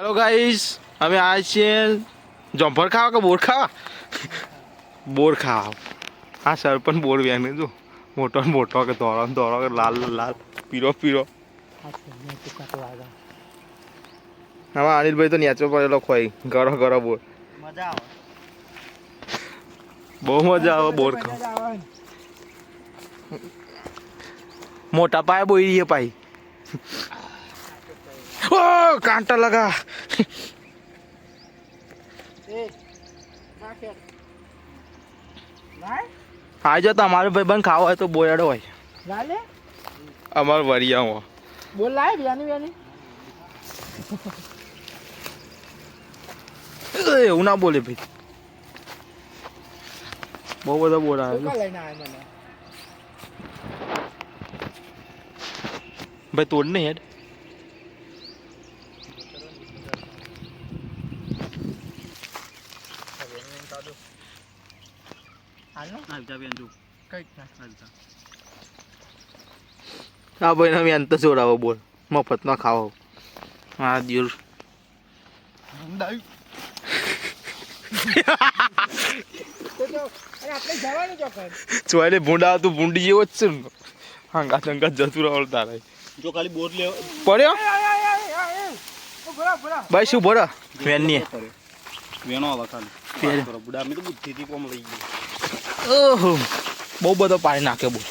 Hello guys અમે આ છીએ જમ્પર ખાવા કે બોર ખાવા? બોર ખાવા. આ સરપંચ બોર વ્યાને જો. મોટો ને મોટો કે ધોરો ને ધોળો કે લાલ લાલ. પીરો પીરો હવે અનિલભાઈ તો નેચો પડેલો ખોઈ. ગરો ગરો બોર. મજા આવે. બહુ મજા આવે બોર ખાવા. મોટા પાયે બોઈ રહીએ પાઈ. કાંટા લગા આજો તમારે ભાઈ બંધ ખાવા હોય તો બોયાડો હોય લાલે વરિયા વરિયામાં બોલ લાય બિયાની બિયાની એવું ના બોલે ભાઈ બહુ બધા મને ભાઈ તોડ નહીં હેડ હાલો. આવતા બેન તું કંઈક ના. આવતા આ ભાઈ અમે અંત જોડાવો બોલ. મફત ના ખાવો હા દિયર. જવાનું ભૂંડા તું ભૂંડી જેવો જ છે. ને હાંગા ચંગા જતું રહો તારે. જો ખાલી બોર લેવો પડ્યો? ભાઈ શું ભરા? વેનની વેનો આવે ખાલી. બુદ્ધિથી કોમ લઈ ગયું. ઓહો બહુ બધો પાણી નાખ્યો બોલ